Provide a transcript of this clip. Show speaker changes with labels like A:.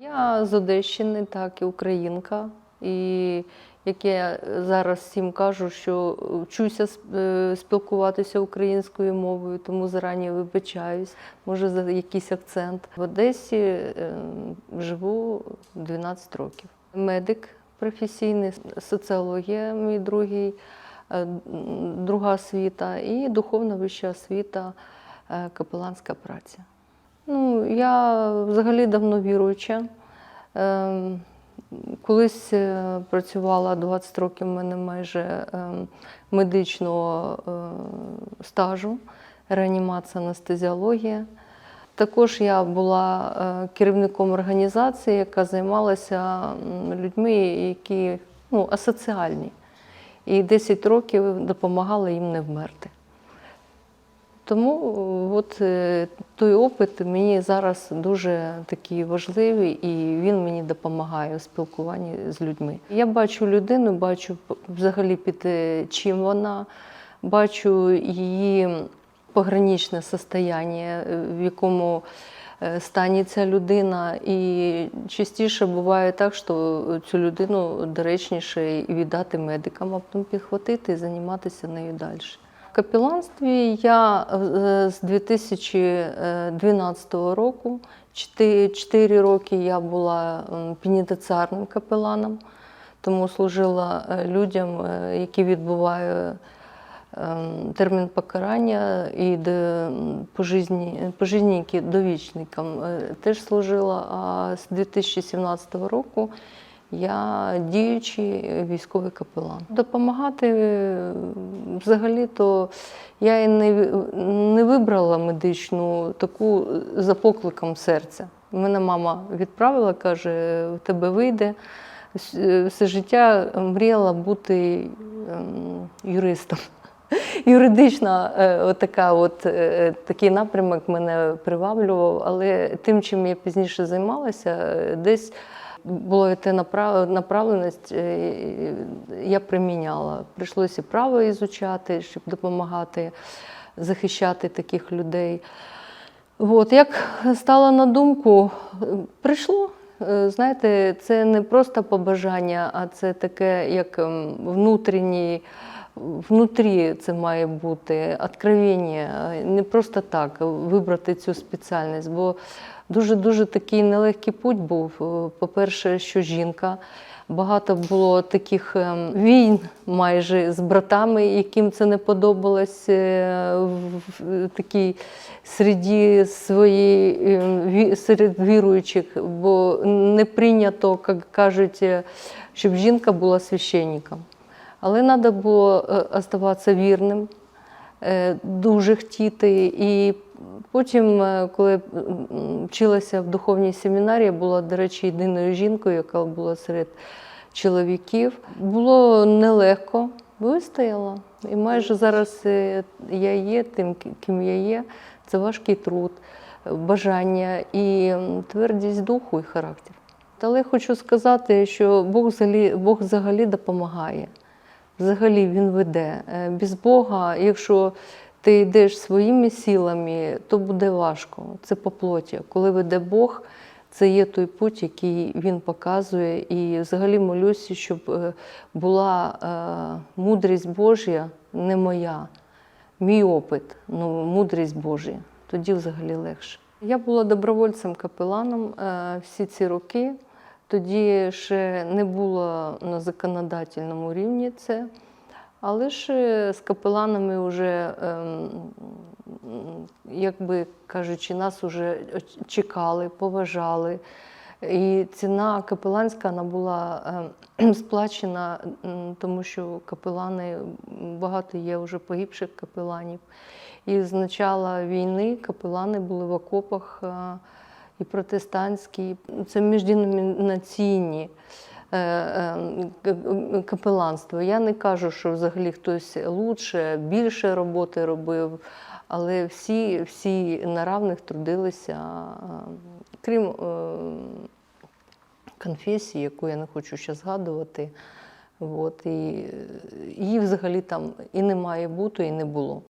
A: Я з Одещини, так, і українка. І як я зараз всім кажу, що вчуся е, спілкуватися українською мовою, тому зарані вибачаюсь, може за якийсь акцент. В Одесі е, живу 12 років. Медик професійний, соціологія мій другий, е, друга освіта і духовна вища освіта, капеланська праця. Ну, я взагалі давно віруюча. Ем, Колись е, працювала 20 років, в мене майже ем, медичного е, стажу, реанімація, анестезіологія. Також я була е, керівником організації, яка займалася людьми, які ну, асоціальні. І 10 років допомагала їм не вмерти. Тому е, от е, той опит мені зараз дуже такий важливий, і він мені допомагає у спілкуванні з людьми. Я бачу людину, бачу взагалі під е, чим вона, бачу її пограничне состояння, в якому стані ця людина. І частіше буває так, що цю людину доречніше віддати медикам, а потім підхватити і займатися нею далі. В капеланстві я е, з 2012 року, 4 роки я була пенітенціарним капеланом, тому служила е, людям, е, які відбувають ем, термін покарання і де м, пожизнні, довічникам теж служила. А з 2017 року я діючий військовий капелан. Допомагати е, взагалі-то я і не, не вибрала медичну таку за покликом серця. Мене мама відправила, каже, в тебе вийде. Все життя мріяла бути ем, юристом. Юридична е, отака, от, е, такий напрямок мене приваблював, але тим, чим я пізніше займалася, е, десь була йти направленість, е, я приміняла. Прийшлося право ізучати, щоб допомагати захищати таких людей. От, як стало на думку, прийшло. Е, Знаєте, це не просто побажання, а це таке, як внутрішній, внутрі це має бути откровення. Е, Не просто так вибрати цю спеціальність, бо дуже-дуже такий нелегкий путь був. Е, По-перше, що жінка. Багато було таких ем, війн майже з братами, яким це не подобалось е, в- такій середі своєї серед віруючих, бо не прийнято, як кажуть, е, щоб жінка була священником. Але треба було е, оставатися вірним, е, дуже хотіти. І потім, е, коли вчилася в духовній семінарії, була, до речі, єдиною жінкою, яка була серед чоловіків. Було нелегко, вистояла. І майже зараз я є тим, ким я є. Це важкий труд, бажання і твердість духу і характер. Але хочу сказати, що Бог взагалі, Бог взагалі допомагає. Взагалі Він веде. Е, Без Бога, якщо ти йдеш своїми силами, то буде важко. Це по плоті. Коли веде Бог, це є той путь, який він показує. І взагалі молюся, щоб е, була е, мудрість Божя, не моя, мій опит, ну мудрість Божя. Тоді взагалі легше. Я була добровольцем капеланом всі ці роки. Тоді ще не було на законодательному рівні це. Але ж е, з капеланами вже, ем, як би кажучи, нас вже чекали, поважали. І ціна капеланська вона була ем, сплачена, тому що капелани багато є вже погибших капеланів. І з початку війни капелани були в окопах е, і протестантські, це міжденомінаційні е, е, капеланство. Я не кажу, що взагалі хтось лучше, більше роботи робив, але всі, всі на равних трудилися, е, крім конфесії, яку я не хочу ще згадувати. От, і її взагалі там і не має бути, і не було.